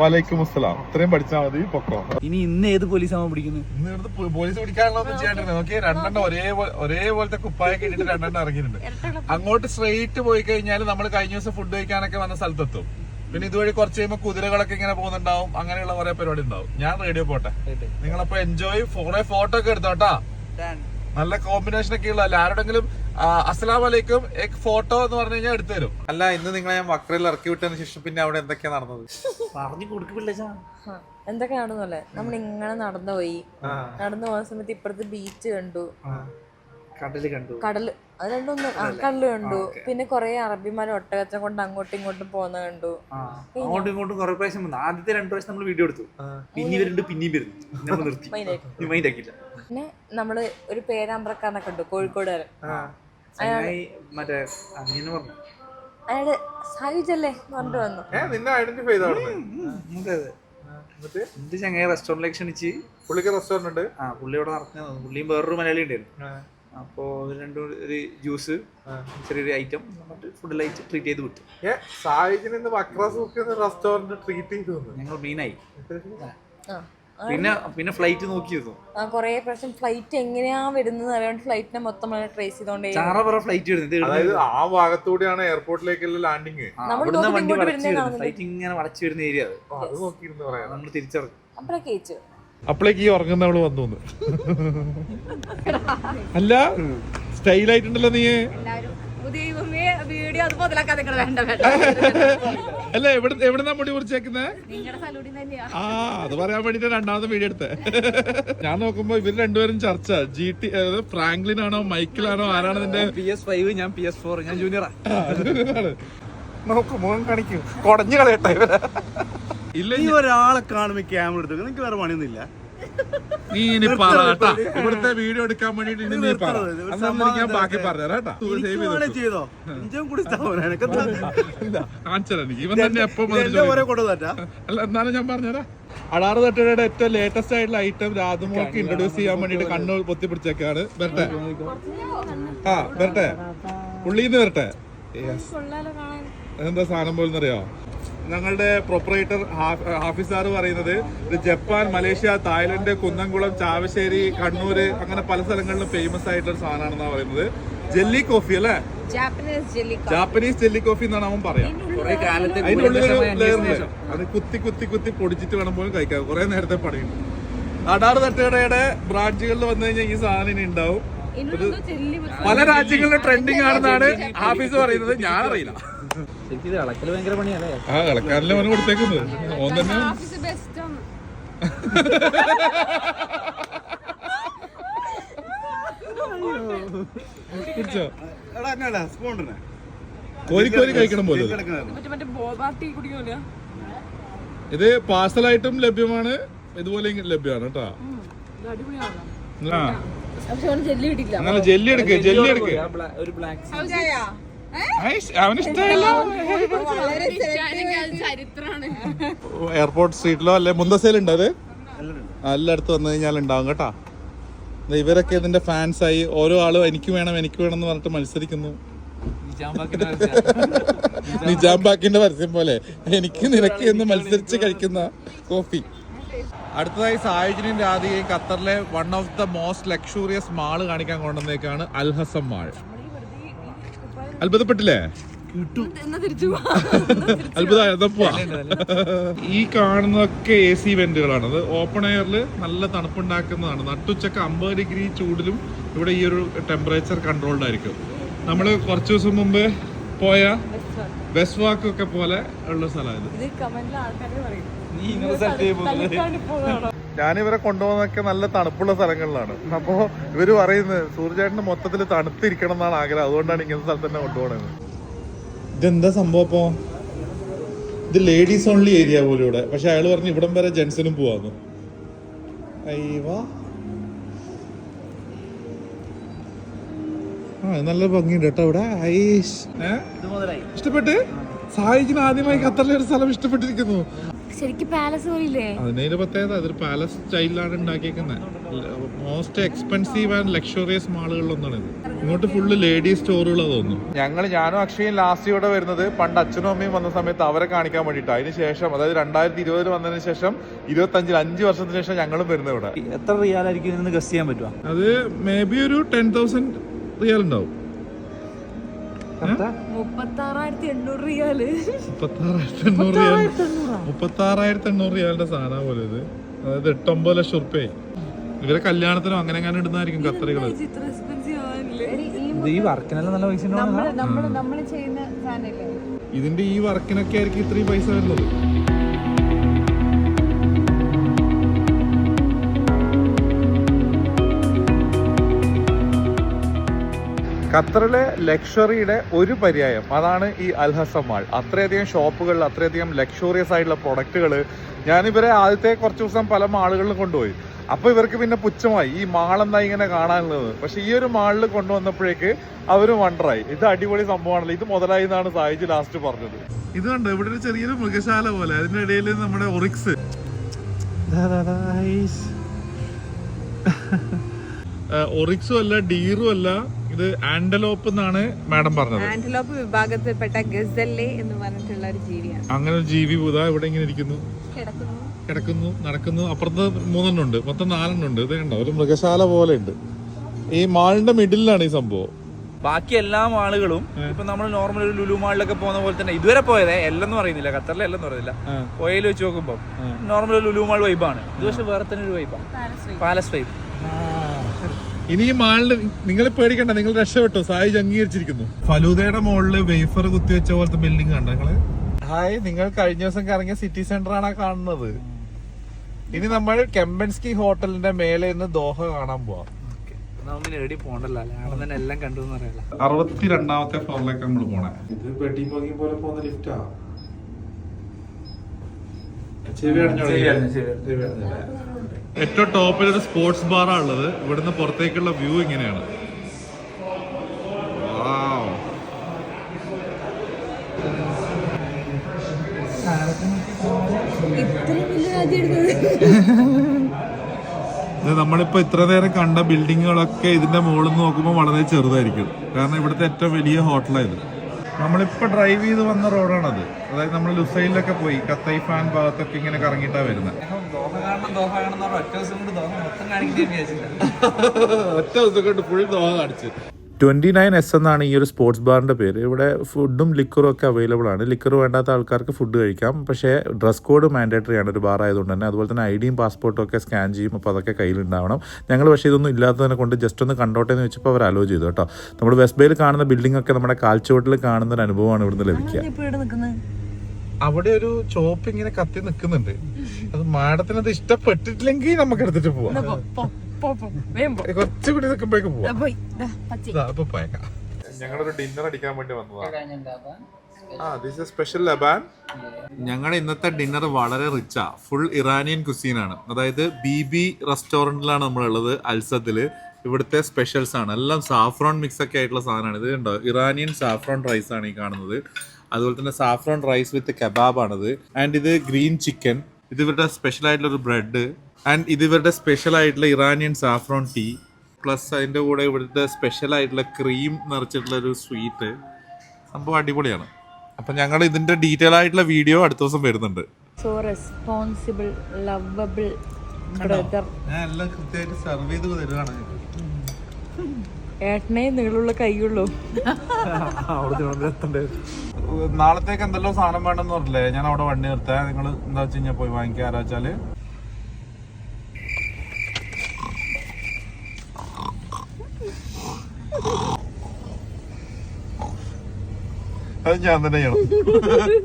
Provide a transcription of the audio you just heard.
വലൈക്കും അസ്സലാം ഇത്രയും പഠിച്ചാൽ മതി പൊക്കോ. ഇനി ഇന്ന് ഏത് പോലീസാണ് പിടിക്കുന്നത് ഇന്ന് പോലീസ് പിടിക്കാനുള്ള ചെയ്യേണ്ടത് നോക്കി രണ്ടെണ്ണം ഒരേ ഒരേപോലത്തെ കുപ്പായ ഇട്ടിട്ട് രണ്ടെണ്ണം ഇറങ്ങിയിട്ടുണ്ട്. അങ്ങോട്ട് സ്ട്രെയിറ്റ് പോയി കഴിഞ്ഞാൽ നമ്മൾ കഴിഞ്ഞ ദിവസം ഫുഡ് കഴിക്കാനൊക്കെ വന്ന സ്ഥലത്തെത്തും. പിന്നെ ഇതുവഴി കുറച്ച് കഴിയുമ്പോൾ കുതിരകളൊക്കെ ഇങ്ങനെ പോകുന്നുണ്ടാവും. അങ്ങനെയുള്ള കുറെ പരിപാടി ഉണ്ടാവും. ഞാൻ റേഡിയോ പോട്ടെ. നിങ്ങളപ്പോ എൻജോയ് കുറെ ഫോട്ടോ ഒക്കെ എടുത്തോട്ടാ നല്ല കോമ്പിനേഷൻ ഒക്കെ ഉള്ള ആരോടെങ്കിലും അസ്സലാം വലൈക്കും എക് ഫോട്ടോ എന്ന് പറഞ്ഞു കഴിഞ്ഞാൽ എടുത്തു തരും അല്ല ഇന്ന് നിങ്ങളെ ഞാൻ വക്രയിൽ ഇറക്കി വിട്ടതിന് ശേഷം പിന്നെ അവിടെ എന്തൊക്കെയാ നടന്നത്? പറഞ്ഞു കൊടുക്കില്ല എന്തൊക്കെയാണെന്നല്ലേ എന്തൊക്കെ നടന്നല്ലേ നമ്മൾ ഇങ്ങനെ നടന്നു പോയി. നടന്നു പോകുന്ന സമയത്ത് ഇപ്പുറത്ത് ബീച്ച് കണ്ടു. കടൽ കണ്ടു. കടൽ അത് രണ്ടൊന്നും ആ കടൽ. കണ്ടു. പിന്നെ കൊറേ അറബിമാരെ ഒട്ടകച്ചം കൊണ്ട് അങ്ങോട്ടും ഇങ്ങോട്ടും പോകുന്ന കണ്ടു. അങ്ങോട്ടും ഇങ്ങോട്ടും കുറെ പ്രാവശ്യം വന്നു. ആദ്യത്തെ രണ്ടു പ്രാവശ്യം നമ്മൾ വീഡിയോ എടുത്തു. പിന്നെ വരുന്നുണ്ട് പിന്നെയും വരുന്നു. നമ്മൾ നിർത്തി. മൈൻഡ് ആക്കിയില്ല. പിന്നെ നമ്മൾ ഒരു പേരാമ്പ്രക്കാരനൊക്കെ ഉണ്ട് കോഴിക്കോട് ചങ്ങായി മറ്റേ അങ്ങനെ പറഞ്ഞു. അയാൾ സായുജല്ലേ പറഞ്ഞിട്ട് വന്നു. നിന്നെ ഐഡന്റിഫൈ എന്റെ ചങ്ങായി റെസ്റ്റോറന്റിലേക്ക് ക്ഷണിച്ച് പുള്ളിക്ക് റെസ്റ്റോറന്റ് ഉണ്ട്. ആ പുള്ളി അവിടെ നടന്നു പുള്ളിയും വേറൊരു മലയാളി ഉണ്ടായിരുന്നു. അപ്പോ രണ്ടും ഒരു ജ്യൂസ് ചെറിയൊരു ഐറ്റം എന്നിട്ട് ഫുഡ് അയച്ച് ട്രീറ്റ് ചെയ്ത് വിട്ടു. സായുജിന് റെസ്റ്റോറന്റ് ട്രീറ്റ് ചെയ്തു. ഞങ്ങൾ മെയിനായി ആ. പിന്നെ പിന്നെ ഫ്ലൈറ്റ് നോക്കിയിരുന്നു. ആ കൊറേ പ്രാവശ്യം ഫ്ലൈറ്റ് എങ്ങനെയാ വരുന്നത് അറിയാണ്ട് ഫ്ലൈറ്റിനെ മൊത്തം ട്രേസ് ചെയ്തോണ്ടേ ചാറ പറ ഫ്ലൈറ്റ് വരുന്നത്. അതായത് ആ ഭാഗത്തൂടെയാണ് എയർപോർട്ടിലേക്കുള്ള ലാൻഡിങ് അവിടുന്ന് വണ്ടി വളച്ച് ഫ്ലൈറ്റ് ഇങ്ങനെ വളച്ച് വരുന്ന ഏരിയ അത്. അത് നോക്കിയിരുന്നു പറയാം. നമ്മൾ തിരിച്ചറിഞ്ഞു. അപ്പഴൊക്കെ ചേച്ചു അപ്പോഴേക്ക് ഈ ഉറങ്ങുന്നവൾ വന്നു അല്ല സ്റ്റൈലായിട്ടുണ്ടല്ലോ നീ വീഡിയോ അത് മുതലാക്കാതെ വേണ്ട വേണ്ട. അല്ല എവിടെ എവിടെന്നാ മുടി മുറിച്ചേക്കുന്നേ? നിങ്ങളുടെ സലൂട്ടിൽ തന്നെയാ. ആ അത് പറയാൻ വേണ്ടിട്ട് രണ്ടാമത്തെ വീഡിയോ എടുത്തേ. ഞാൻ നോക്കുമ്പോ ഇവർ രണ്ടുപേരും ചർച്ച. ജി ടി ഫ്രാങ്ക്ലിൻ ആണോ മൈക്കിലാണോ ആരാണ് നിന്റെ പി എസ് ഫൈവ് ഞാൻ പി എസ് ഫോർ ഞാൻ ജൂനിയറാ നോക്കൂ മുഖം കാണിക്കൂ. കൊടഞ്ഞു കളയട്ടെ ഇവരെ. ഇല്ല ഈ ഒരാളെ കാണുമ്പോ ക്യാമറ എടുത്തു നിനക്ക് വേറെ പണിയൊന്നുമില്ല. നീ ഇനി പറ ഇവിടുത്തെ വീഡിയോ എടുക്കാൻ വേണ്ടിട്ട് ഇനി നീ പറ. ഞാൻ ബാക്കി പറഞ്ഞുതരാം അല്ല എന്നാലും ഞാൻ പറഞ്ഞുതരാം. അടാറ് തട്ടയുടെ ഏറ്റവും ലേറ്റസ്റ്റ് ആയിട്ടുള്ള ഐറ്റം രാധമോക്ക് ഇൻട്രൊഡ്യൂസ് ചെയ്യാൻ വേണ്ടിട്ട് കണ്ണൂർ പൊത്തി പിടിച്ചേക്കാണ്. വരട്ടെ. ആ വരട്ടെ. പുള്ളിന്ന് വരട്ടെ. എന്താ സാധനം പോലെന്നറിയോ? അറിയോ ഞങ്ങളുടെ പ്രൊപ്പറേറ്റർ ഹാഫിസ് സാറ് പറയുന്നത് ഇത് Japan Malaysia Thailand Kunnamkulam Chavassery Kannur അങ്ങനെ പല സ്ഥലങ്ങളിലും ഫേമസ് ആയിട്ടുള്ള സാധനമാണെന്നാ പറയുന്നത്. ജെല്ലി കോഫി അല്ലേ? Japanese jelly Japanese jelly coffee എന്നാണ് അവൻ പറയാം. അതിന്റെ ഉള്ളിലൊരു അത് കുത്തി കുത്തി കുത്തി പൊടിച്ചിട്ട് വേണം പോലും കഴിക്കാം കുറെ നേരത്തെ പണിയുണ്ട്. അടാറ് തട്ടുകടയുടെ ബ്രാഞ്ചുകളിൽ വന്നു കഴിഞ്ഞാൽ ഈ സാധനം ഇനി ഉണ്ടാവും. പല രാജ്യങ്ങളിലും ട്രെൻഡിങ് ആണെന്നാണ് ഹാഫീസ് പറയുന്നത്. ഞാൻ അറിയില്ല ആ കളക്കാരല്ലേ അവന് കൊടുത്തേക്കുന്നത്. ഓൻ തന്നെ കുടിച്ചോ? എടാ എന്നാടാ സ്പോണ്ടിനെ കോരി കോരി കഴിക്കണം പോലെ. ഇത്. പാർസലായിട്ടും ലഭ്യമാണ്. ഇതുപോലെ ലഭ്യമാണ് കേട്ടോ. ആ. ജെല്ലി എടുക്ക് ജെല്ലി എടുക്ക്. ഒരു ബ്ലാക്ക് ഐസ്, അവന് ഇഷ്ടമല്ല എയർപോർട്ട് സ്ട്രീറ്റിലോ അല്ലെ? മുന്തസേലുണ്ട് അത്? എല്ലായിടത്തും വന്നു കഴിഞ്ഞാൽ ഉണ്ടാവും കേട്ടാ. ഇവരൊക്കെ ഇതിന്റെ ഫാൻസ് ആയി. ഓരോ ആളും എനിക്ക് വേണം എനിക്ക് വേണം എന്ന് പറഞ്ഞിട്ട് മത്സരിക്കുന്നു. നിജാം ബാക്കിന്റെ പരസ്യം പോലെ. എനിക്ക് നിനക്ക് എന്ന് മത്സരിച്ച് കഴിക്കുന്ന കോഫി. അടുത്തതായി സായുജിനും രാധികയും ഖത്തറിലെ one of the most luxurious mall കാണിക്കാൻ കൊണ്ടുവന്നേക്കാണ് അൽഹസം മാൾ അത്ഭുതപ്പെട്ടില്ലേ? ഈ കാണുന്നതൊക്കെ എ സി വെന്റുകളാണ് അത് ഓപ്പൺ എയറിൽ നല്ല തണുപ്പുണ്ടാക്കുന്നതാണ്. നട്ടുച്ചക്ക് അമ്പത് ഡിഗ്രി ചൂടിലും ഇവിടെ ഈ ഒരു ടെമ്പറേച്ചർ കൺട്രോൾഡ് ആയിരിക്കും. നമ്മൾ കുറച്ച് ദിവസം മുമ്പ് പോയ ബെസ്റ്റ് വാക്ക് ഒക്കെ പോലെ ഉള്ള സ്ഥലമാണ് ഞാനിവരെ കൊണ്ടുപോകുന്നൊക്കെ നല്ല തണുപ്പുള്ള സ്ഥലങ്ങളിലാണ്. അപ്പോ ഇവർ പറയുന്നത് സൂര്യചേട്ടന് മൊത്തത്തിൽ തണുത്തിരിക്കണം എന്നാണ് ആഗ്രഹം. അതുകൊണ്ടാണ് ഇങ്ങനത്തെ സ്ഥലത്ത് തന്നെ കൊണ്ടുപോകണത്. ഇതെന്താ സംഭവം അപ്പോ ഇത് ലേഡീസ് ഓൺലി ഏരിയ പോലും ഇവിടെ. പക്ഷെ അയാൾ പറഞ്ഞു ഇവിടം വരെ ജെന്റ്സിനും പോവാന്ന്. ആ നല്ല ഭംഗിയുണ്ട് കേട്ടോ ഇവിടെ. ഐഷ്. ഇത് മുതലായി ഇഷ്ടപ്പെട്ട്? സഹായിക്കുന്ന ആദ്യമായി ഖത്തറിലെ ഒരു സ്ഥലം ഇഷ്ടപ്പെട്ടിരിക്കുന്നു. ശരിക്കും പാലസ് പോലില്ലേ? അതിനൊരു പ്രത്യേകത അതൊരു പാലസ് സ്റ്റൈലിലാണ് ഉണ്ടാക്കിയേക്കുന്നത് മോസ്റ്റ് എക്സ്പെൻസീവ് ആൻഡ് ലക്ഷറിയസ് മാളുകളിലൊന്നാണ് ഇത് ഇങ്ങോട്ട് ഫുള്ള് ലേഡീസ് സ്റ്റോറുകളാ തോന്നുന്നു. ഞങ്ങൾ ഞാനും അക്ഷയും ലാസ്റ്റ് ഇവിടെ വരുന്നത് പണ്ട് അച്ഛനും അമ്മയും വന്ന സമയത്ത് അവരെ കാണിക്കാൻ വേണ്ടിയിട്ട്. അതിന് ശേഷം അതായത് രണ്ടായിരത്തി ഇരുപതിൽ വന്നതിന് ശേഷം ഇരുപത്തി അഞ്ചിൽ അഞ്ച് വർഷത്തിന് ശേഷം ഞങ്ങളും വരുന്നത് ഇവിടെ. എത്ര റിയാലായിരിക്കും ഗസ് ചെയ്യാൻ പറ്റുമോ അത് മേ ബി ഒരു ടെൻ തൗസൻഡ് റിയാൽ ഉണ്ടാവും. മുപ്പത്താറായിരത്തി എണ്ണൂറ് റിയാൽ. മുപ്പത്താറായിരത്തി എണ്ണൂറ് റിയാൽ. മുപ്പത്താറായിരത്തി എണ്ണൂറ് റിയാലിന്റെ സാധനം പോലെ ഇത്. അതായത് എട്ടൊമ്പത് ലക്ഷം ഉറുപ്പ്യായി ഇവരെ കല്യാണത്തിനും അങ്ങനെ അങ്ങനെ ഇടുന്നതായിരിക്കും കത്തറികൾ ഈ വർക്കിനെല്ലാം നല്ല പൈസ ഇതിന്റെ ഈ വർക്കിനൊക്കെ ആയിരിക്കും ഇത്രയും പൈസ വരുന്നത്. ഖത്തറിലെ ലക്ഷറിയുടെ ഒരു പര്യായം. അതാണ് ഈ അൽഹസം മാൾ. അത്രയധികം ഷോപ്പുകളിൽ അത്രയധികം ലക്ഷറിയസ് ആയിട്ടുള്ള പ്രൊഡക്റ്റുകൾ ഞാനിവരെ ആദ്യത്തെ കുറച്ച് ദിവസം പല മാളുകളിലും കൊണ്ടുപോയി. അപ്പൊ ഇവർക്ക് പിന്നെ പുച്ഛമായി. ഈ മാളെന്താ ഇങ്ങനെ കാണാനുള്ളത്? പക്ഷെ ഈ ഒരു മാളിൽ കൊണ്ടുവന്നപ്പോഴേക്ക് അവർ വണ്ടറായി ഇത് അടിപൊളി സംഭവമാണല്ലോ. ഇത് മുതലായി എന്നാണ് സായിജ് ലാസ്റ്റ് പറഞ്ഞത്. ഇത് കണ്ടോ? ഇവിടെ ഒരു ചെറിയൊരു മൃഗശാല പോലെ. അതിന്റെ ഇടയിൽ നമ്മുടെ ഒറിക്സ്. ഒറിക്സും അല്ല ഡീറും അല്ല ഇത് ആൻഡലോപ്പ് എന്നാണ് മാഡം പറഞ്ഞത്. ആന്റലോപ്പ് വിഭാഗത്തിൽപ്പെട്ട ഗസല്ലേ എന്ന് പറഞ്ഞിട്ടുള്ള ഒരു ജീവിയാണ്. അങ്ങനെ ഒരു ജീവി പൂത ഇവിടെ ഇങ്ങനെ ഇരിക്കുന്നു. കിടക്കുന്നു. കിടക്കുന്നു നടക്കുന്നു. അപ്പുറത്ത് മൂന്നെണ്ണം ഉണ്ട് മൊത്തം നാലെണ്ണം ഉണ്ട് ഇത് കണ്ടോ? ഒരു മൃഗശാല പോലെ ഉണ്ട്. ഈ മാളിന്റെ മിഡിലാണ് ഈ സംഭവം. ബാക്കി എല്ലാ മാളുകളും ഇപ്പൊ നമ്മൾ നോർമൽ ഒരു ലുലു മാളിലൊക്കെ പോകുന്ന പോലെ തന്നെ ഇതുവരെ പോയതേ എല്ലെന്ന് പറയുന്നില്ല ഖത്തറിലെ എല്ലെന്ന് പറയുന്നില്ല. പോയതിൽ വെച്ച് നോക്കുമ്പോൾ നോർമൽ ഒരു ലുലു മാൾ വൈബാണ് ഇത് പക്ഷെ വേറെ തന്നെ ഒരു വൈബാണ് പാലസ് വൈബ് ഇനി ഈ മാളിൽ നിങ്ങൾ പേടിക്കണ്ട നിങ്ങൾ രക്ഷപ്പെട്ടോ? സായി അംഗീകരിച്ചിരിക്കുന്നു. ഫലൂദയുടെ മുകളിൽ വേഫർ കുത്തിവെച്ച പോലത്തെ ബിൽഡിംഗ് കണ്ടോ നിങ്ങൾ? ഹായ് നിങ്ങൾ കഴിഞ്ഞ ദിവസം കറങ്ങിയ സിറ്റി സെന്റർ ആണ് കാണുന്നത്? ഇനി നമ്മൾ കെമ്പൻസ്കി ഹോട്ടലിന്റെ മേലെ നിന്ന് ദോഹ കാണാൻ പോവാം. അറുപത്തിരണ്ടാമത്തെ ഫ്ലോറിലേക്ക് നമ്മൾ പോണേ. ഇത് പെട്ടി പോകി പോലെ പോകുന്ന ലിഫ്റ്റാ ഏറ്റവും ടോപ്പിൽ ഒരു സ്പോർട്സ് ബാറാ ഉള്ളത്. ഇവിടുന്ന് പുറത്തേക്കുള്ള വ്യൂ ഇങ്ങനെയാണ്. നമ്മളിപ്പോ ഇത്ര നേരം കണ്ട ബിൽഡിങ്ങുകളൊക്കെ ഇതിന്റെ മുകളിൽ നിന്ന് നോക്കുമ്പോൾ വളരെ ചെറുതായിരിക്കും. കാരണം ഇവിടുത്തെ ഏറ്റവും വലിയ ഹോട്ടലായത് നമ്മളിപ്പോ ഡ്രൈവ് ചെയ്ത് വന്ന റോഡാണത് അതായത് നമ്മൾ ലുസൈലിലൊക്കെ പോയി കത്തൈഫാൻ ഭാഗത്തൊക്കെ ഇങ്ങനെ കറങ്ങിയിട്ടാണ് വരുന്നത്. ഒറ്റ ദിവസം കൊണ്ട് ഫുൾ ദോഹ കാണിച്ച്. ട്വന്റി നയൻ എസ് എന്നാണ് ഈ ഒരു സ്പോർട്സ് ബാറിന്റെ പേര്. ഇവിടെ ഫുഡും ലിക്കറും ഒക്കെ അവൈലബിൾ ആണ്. ലിക്കർ വേണ്ടാത്ത ആൾക്കാർക്ക് ഫുഡ് കഴിക്കാം. പക്ഷേ ഡ്രസ് കോഡ് മാൻഡേറ്ററി ആണ്. ഒരു ബാർ ആയതുകൊണ്ട് തന്നെ. അതുപോലെ തന്നെ ഐ ഡിയും പാസ്പോർട്ടും ഒക്കെ സ്കാൻ ചെയ്യും. അപ്പോൾ അതൊക്കെ കയ്യിലുണ്ടാവണം. ഞങ്ങൾ പക്ഷേ ഇതൊന്നും ഇല്ലാത്തതിനെ കൊണ്ട് ജസ്റ്റ് ഒന്ന് കണ്ടോട്ടെ എന്ന് വെച്ചപ്പോൾ അവർ അലോ ചെയ്തു കേട്ടോ. നമ്മൾ വെസ്റ്റ് ബേയിൽ കാണുന്ന ബിൽഡിംഗ് ഒക്കെ നമ്മുടെ കാൽച്ചുവട്ടിൽ കാണുന്ന ഒരു അനുഭവമാണ് ഇവിടുന്ന് ലഭിക്കുക. അവിടെ ഒരു ചോപ്പ് ഇങ്ങനെ കത്തി നിൽക്കുന്നുണ്ട് അത് മാഡത്തിന് അത് ഇഷ്ടപ്പെട്ടിട്ടില്ലെങ്കിൽ നമുക്ക് എടുത്തിട്ട് പോവാം. കുറച്ചുകൂടി നിൽക്കുമ്പോഴേക്ക് പോവാം. ഇപ്പൊ പോയേക്കാം. ഞങ്ങളൊരു ഡിന്നർ അടിക്കാൻ വേണ്ടി വന്നതാണ് ആ ദിസ് സ്പെഷ്യൽ ലബാൻ. ഞങ്ങളുടെ ഇന്നത്തെ ഡിന്നർ വളരെ റിച്ചാ ഫുൾ ഇറാനിയൻ കുസീനാണ് അതായത് ബി ബി റെസ്റ്റോറന്റിലാണ് നമ്മളുള്ളത് അൽസത്തിൽ ഇവിടുത്തെ സ്പെഷ്യൽസ് ആണ്. എല്ലാം സാഫ്രോൺ മിക്സ് ഒക്കെ ആയിട്ടുള്ള സാധനമാണ്. ഇത് ഉണ്ടോ ഇറാനിയൻ സാഫ്രോൺ റൈസ് ആണ് ഈ കാണുന്നത്. അതുപോലെ തന്നെ സാഫ്രോൺ റൈസ് വിത്ത് കബാബ് ആണിത്. ആൻഡ് ഇത് ഗ്രീൻ ചിക്കൻ ഇത് ഇവരുടെ സ്പെഷ്യൽ ആയിട്ടുള്ള ഒരു ബ്രെഡ് ആൻഡ് ഇത് ഇവരുടെ സ്പെഷ്യൽ ആയിട്ടുള്ള ഇറാനിയൻ സാഫ്രോൺ ടീ പ്ലസ് അതിന്റെ കൂടെ ഇവിടുത്തെ സ്പെഷ്യൽ ആയിട്ടുള്ള ക്രീം നിറച്ചിട്ടുള്ള ഒരു സ്വീറ്റ് സംഭവം അടിപൊളിയാണ്. അപ്പം ഞങ്ങൾ ഇതിന്റെ ഡീറ്റെയിൽ ആയിട്ടുള്ള വീഡിയോ അടുത്ത ദിവസം വരുന്നുണ്ട്. സോ റെസ്പോൺസിബിൾ ലവബിൾ ബ്രദർ ഞാൻ എല്ലാം കൃത്യമായിട്ട് സെർവ് ചെയ്ത് തരുവാണ്. ഏട്ടനെ നീളുള്ള കൈയുള്ളൂ. നാളത്തേക്ക് എന്തെല്ലാം സാധനം വേണ്ടെന്ന് പറഞ്ഞില്ലേ? ഞാൻ അവിടെ വണ്ടി നിർത്താൻ നിങ്ങൾ എന്താ വെച്ച് കഴിഞ്ഞാൽ പോയി വാങ്ങിക്കുക? ആരാ വെച്ചാൽ? അത് ഞാൻ തന്നെ ചെയ്യണം